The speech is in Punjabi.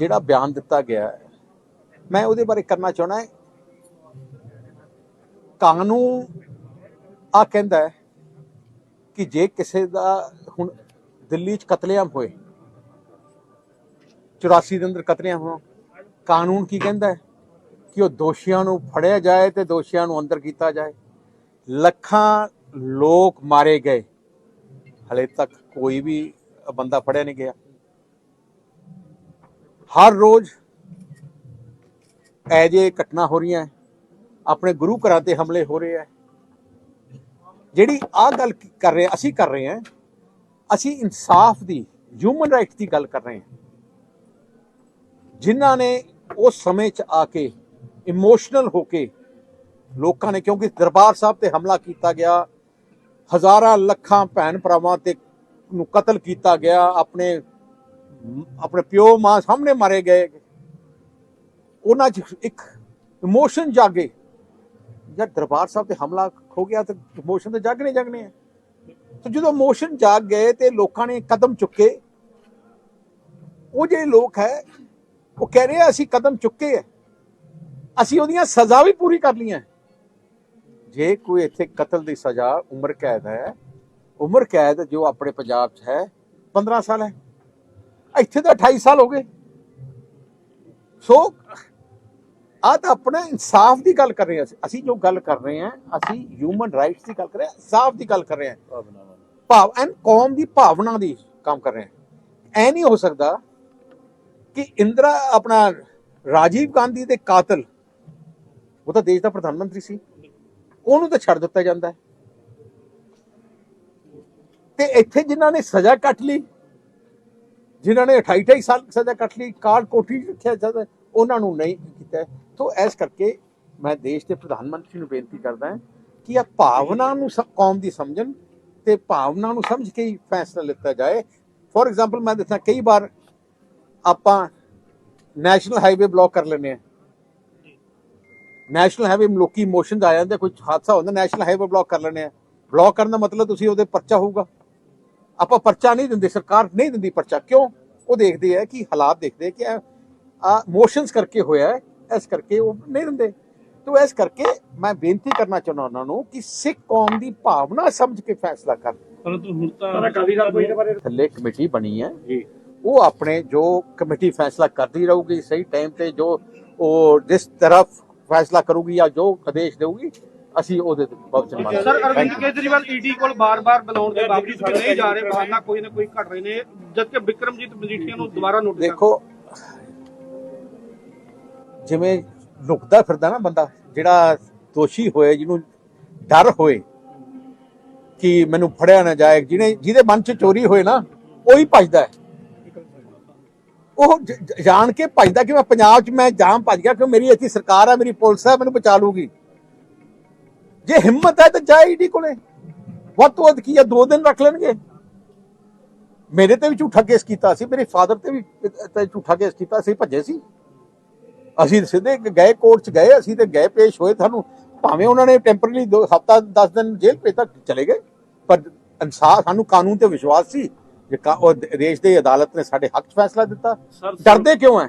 ਜਿਹੜਾ ਬਿਆਨ ਦਿੱਤਾ ਗਿਆ ਹੈ, ਮੈਂ ਉਹਦੇ ਬਾਰੇ ਕਰਨਾ ਚਾਹਣਾ ਹੈ। ਕਾਨੂੰਨ ਆ ਕਹਿੰਦਾ ਹੈ ਕਿ ਜੇ ਕਿਸੇ ਦਾ ਹੁਣ ਦਿੱਲੀ 'ਚ ਕਤਲੇਆਮ ਹੋਏ 84 ਦੇ ਅੰਦਰ ਕਤਲੇਆਮ ਹੋ ਕਾਨੂੰਨ ਕੀ ਕਹਿੰਦਾ ਹੈ? ਕਿ ਉਹ ਦੋਸ਼ੀਆਂ ਨੂੰ ਫੜਿਆ ਜਾਏ ਤੇ ਦੋਸ਼ੀਆਂ ਨੂੰ ਅੰਦਰ ਕੀਤਾ ਜਾਏ। ਲੱਖਾਂ ਲੋਕ ਮਾਰੇ ਗਏ। ਹਲੇ ਤੱਕ ਕੋਈ ਵੀ ਬੰਦਾ ਫੜਿਆ ਨਹੀਂ ਗਿਆ। ਹਰ ਰੋਜ਼ ਐਜੇ ਘਟਨਾ ਹੋ ਰਹੀਆਂ ਆਪਣੇ ਗੁਰੂ ਘਰਾਂ ਤੇ ਹਮਲੇ ਹੋ ਰਹੇ ਹੈ। ਜਿਹੜੀ ਆ ਗੱਲ ਕਰ ਰਹੇ, ਅਸੀਂ ਕਰ ਰਹੇ ਹਾਂ, ਅਸੀਂ ਇਨਸਾਫ ਦੀ ਹਿਊਮਨ ਰਾਈਟਸ ਦੀ ਗੱਲ ਕਰ ਰਹੇ ਹਾਂ। ਜਿਨ੍ਹਾਂ ਨੇ ਉਸ ਸਮੇਂ 'ਚ ਆ ਕੇ ਇਮੋਸ਼ਨਲ ਹੋ ਕੇ ਲੋਕਾਂ ਨੇ, ਕਿਉਂਕਿ ਦਰਬਾਰ ਸਾਹਿਬ ਤੇ ਹਮਲਾ ਕੀਤਾ ਗਿਆ, ਹਜ਼ਾਰਾਂ ਲੱਖਾਂ ਭੈਣ ਭਰਾਵਾਂ ਤੇ ਨੂੰ ਕਤਲ ਕੀਤਾ ਗਿਆ, ਆਪਣੇ ਆਪਣੇ ਪਿਓ ਮਾਂ ਸਾਹਮਣੇ ਮਾਰੇ ਗਏ। ਉਹਨਾਂ 'ਚ ਇੱਕ ਇਮੋਸ਼ਨ ਜਾਗੇ। ਜਦ ਦਰਬਾਰ ਸਾਹਿਬ ਤੇ ਹਮਲਾ ਹੋ ਗਿਆ ਤੇ ਇਮੋਸ਼ਨ ਤੇ ਜਾਗਣੇ ਜਾਗਣੇ ਆ। ਤੇ ਜਦੋਂ ਇਮੋਸ਼ਨ ਜਾਗ ਗਏ ਤੇ ਲੋਕਾਂ ਨੇ ਕਦਮ ਚੁੱਕੇ। ਉਹ ਜਿਹੜੇ ਲੋਕ ਹੈ, ਉਹ ਕਹਿ ਰਹੇ ਆ, ਅਸੀਂ ਕਦਮ ਚੁੱਕੇ ਆ। ਅਸੀਂ ਉਹਦੀਆਂ ਸਜ਼ਾ ਵੀ ਪੂਰੀ ਕਰ ਲਈਆਂ। ਜੇ ਕੋਈ ਇੱਥੇ ਕਤਲ ਦੀ ਸਜ਼ਾ ਉਮਰ ਕੈਦ ਹੈ, ਉਮਰ ਕੈਦ ਜੋ ਆਪਣੇ ਪੰਜਾਬ 'ਚ ਹੈ 15 ਸਾਲ ਹੈ। ਇੱਥੇ ਤਾਂ 28 ਸਾਲ ਹੋ ਗਏ। ਸੋ ਆ ਤਾਂ ਆਪਣਾ ਇਨਸਾਫ ਦੀ ਗੱਲ ਕਰ ਰਹੇ ਹਾਂ ਅਸੀਂ। ਅਸੀਂ ਜੋ ਗੱਲ ਕਰ ਰਹੇ ਹਾਂ, ਅਸੀਂ ਹਿਊਮਨ ਰਾਈਟਸ ਦੀ ਗੱਲ ਕਰ ਰਹੇ ਹਾਂ, ਇਨਸਾਫ ਦੀ ਗੱਲ ਕਰ ਰਹੇ ਹਾਂ। ਭਾਵ, ਐਨ ਕੌਮ ਦੀ ਭਾਵਨਾ ਦੀ ਕੰਮ ਕਰ ਰਹੇ ਹਾਂ। ਐ ਨਹੀਂ ਹੋ ਸਕਦਾ ਕਿ ਇੰਦਰਾ, ਆਪਣਾ ਰਾਜੀਵ ਗਾਂਧੀ ਦੇ ਕਾਤਲ, ਉਹ ਤਾਂ ਦੇਸ਼ ਦਾ ਪ੍ਰਧਾਨ ਮੰਤਰੀ ਸੀ, ਉਹਨੂੰ ਤਾਂ ਛੱਡ ਦਿੱਤਾ ਜਾਂਦਾ ਹੈ। ਤੇ ਇੱਥੇ ਜਿਨ੍ਹਾਂ ਨੇ ਸਜ਼ਾ ਕੱਟ ਲਈ ਜਿਨ੍ਹਾਂ ਨੇ 28 28 ਸਾਲ ਸਜ਼ਾ ਕੱਟ ਲਈ ਕਾਰ ਕੋਠੀ 'ਚ ਰੱਖਿਆ ਜਾਂਦਾ ਉਹਨਾਂ ਨੂੰ ਨਹੀਂ ਕੀਤਾ ਤੋਂ ਇਸ ਕਰਕੇ ਮੈਂ ਦੇਸ਼ ਦੇ ਪ੍ਰਧਾਨ ਮੰਤਰੀ ਨੂੰ ਬੇਨਤੀ ਕਰਦਾ ਕਿ ਇਹ ਭਾਵਨਾ ਨੂੰ ਸ- ਕੌਮ ਦੀ ਸਮਝਣ ਤੇ ਭਾਵਨਾ ਨੂੰ ਸਮਝ ਕੇ ਹੀ ਫੈਸਲਾ ਲਿੱਤਾ ਜਾਏ। ਫੋਰ ਐਗਜ਼ਾਮਪਲ ਮੈਂ ਦੱਸਾਂ, ਕਈ ਵਾਰ ਆਪਾਂ ਨੈਸ਼ਨਲ ਹਾਈਵੇ ਬਲੌਕ ਕਰ ਲੈਂਦੇ ਆ ਨੈਸ਼ਨਲ ਹਾਈਵੇ ਲੋਕੀ ਮੋਸ਼ਨ ਆ ਜਾਂਦੇ, ਕੋਈ ਹਾਦਸਾ ਹੁੰਦਾ, ਨੈਸ਼ਨਲ ਹਾਈਵੇ ਬਲੌਕ ਕਰ ਲੈਂਦੇ ਆ ਬਲੌਕ ਕਰਨ ਦਾ ਮਤਲਬ ਤੁਸੀਂ ਉਹਦੇ ਪਰਚਾ ਹੋਊਗਾ। ਆਪਾਂ ਪਰਚਾ ਨਹੀਂ ਦਿੰਦੇ ਸਰਕਾਰ ਨਹੀਂ ਦਿੰਦੀ ਪਰਚਾ। ਕਿਉਂ? ਉਹ ਦੇਖਦੇ ਆ ਕਿ ਹਾਲਾਤ ਦੇਖਦੇ ਆ ਕਿ ਆ ਇਮੋਸ਼ਨਸ ਕਰਕੇ ਹੋਇਆ ਹੈ ਇਸ ਕਰਕੇ ਉਹ ਨਹੀਂ ਦਿੰਦੇ। ਤੋ ਇਸ ਕਰਕੇ ਮੈਂ ਬੇਨਤੀ ਕਰਨਾ ਚਾਹੁੰਦਾ ਉਹਨਾਂ ਨੂੰ ਕਿ ਸਿੱਖ ਕੌਮ ਦੀ ਭਾਵਨਾ ਸਮਝ ਕੇ ਫੈਸਲਾ ਕਰਨ। ਪਰੰਤੂ ਹੁਣ ਤਾਂ ਪਰ ਅਕਾਲੀ ਦਲ ਕੋਈ ਇਹਦੇ ਬਾਰੇ ਥੱਲੇ ਕਮੇਟੀ ਬਣੀ ਹੈ। ਜੀ। ਉਹ ਆਪਣੇ ਜੋ ਕਮੇਟੀ ਫੈਸਲਾ ਕਰਦੀ ਰਹੂਗੀ ਸਹੀ ਟਾਈਮ ਤੇ ਜੋ ਉਹ ਜਿਸ ਤਰਫ ਫੈਸਲਾ ਕਰੂਗੀ ਜਾਂ ਜੋ ਆਦੇਸ਼ ਦੇਊਗੀ ਅਸੀਂ ਉਹਦੇ ਤੇ ਵਚਨ ਮੰਨਾਂਗੇ ਸਰ ਅਰਵਿੰਦ. ਕੇਜਰੀਵਾਲ ਈਡੀ ਕੋਲ ਬਾਰ-ਬਾਰ ਬੁਲਾਉਣ ਦੇ ਬਾਵਜੂਦ ਵੀ ਨਹੀਂ ਜਾ ਰਹੇ ਬਹਾਨਾ ਕੋਈ ਨਾ ਕੋਈ ਘਟ ਰਹੇ ਨੇ। ਜਦਕਿ ਵਿਕਰਮਜੀਤ ਮਜੀਠੀਆ ਨੂੰ ਦੁਬਾਰਾ ਨੋਟਿਸ ਦੇਖੋ ਜਿਵੇਂ ਲੁਕਦਾ ਫਿਰਦਾ ਨਾ ਬੰਦਾ ਜਿਹੜਾ ਦੋਸ਼ੀ ਹੋਏ ਜਿਹਨੂੰ ਡਰ ਹੋਏ ਕਿ ਮੈਨੂੰ ਫੜਿਆ ਨਾ ਜਾਏ ਜਿਹਨੇ ਜਿਹਦੇ ਮਨ 'ਚ ਚੋਰੀ ਹੋਏ ਨਾ ਉਹੀ ਭੱਜਦਾ ਹੈ। ਉਹ ਜਾਣ ਕੇ ਭੱਜਦਾ ਕਿ ਮੈਂ ਪੰਜਾਬ 'ਚ ਮੈਂ ਜਾਮ ਭੱਜ ਗਿਆ ਕਿ ਮੇਰੀ ਇੱਥੇ ਸਰਕਾਰ ਹੈ ਮੇਰੀ ਪੁਲਿਸ ਹੈ ਮੈਨੂੰ ਬਚਾ ਲੂਗੀ। ਜੇ ਹਿੰਮਤ ਹੈ ਤਾਂ ਜਾ ਈਡੀ ਕੋਲੇ। ਵੱਧ ਤੋਂ ਵੱਧ ਕੀ ਹੈ ਦੋ ਦਿਨ ਰੱਖ ਲੈਣਗੇ। ਮੇਰੇ ਤੇ ਵੀ ਝੂਠਾ ਕੇਸ ਕੀਤਾ ਸੀ ਮੇਰੇ ਫਾਦਰ ਤੇ ਵੀ ਤੇ ਝੂਠਾ ਕੇਸ ਕੀਤਾ ਸੀ ਭੱਜੇ ਸੀ। ਅਸੀਂ ਸਿੱਧੇ ਗਏ ਕੋਰਟ ਚ ਗਏ ਅਸੀਂ ਤੇ ਗਏ ਪੇਸ਼ ਹੋਏ ਤੁਹਾਨੂੰ ਭਾਵੇਂ ਉਹਨਾਂ ਨੇ ਟੈਂਪਰਰੀ ਦੋ ਹਫਤਾ 10 ਦਿਨ ਜੇਲ੍ਹ ਤੱਕ ਚਲੇ ਗਏ। ਪਰ ਇਨਸਾਫ ਸਾਨੂੰ ਕਾਨੂੰਨ ਤੇ ਵਿਸ਼ਵਾਸ ਸੀ। ਜੇ ਦੇਸ਼ ਦੀ ਅਦਾਲਤ ਨੇ ਸਾਡੇ ਹੱਕ 'ਚ ਫੈਸਲਾ ਦਿੱਤਾ। ਡਰਦੇ ਕਿਉਂ ਹੈ?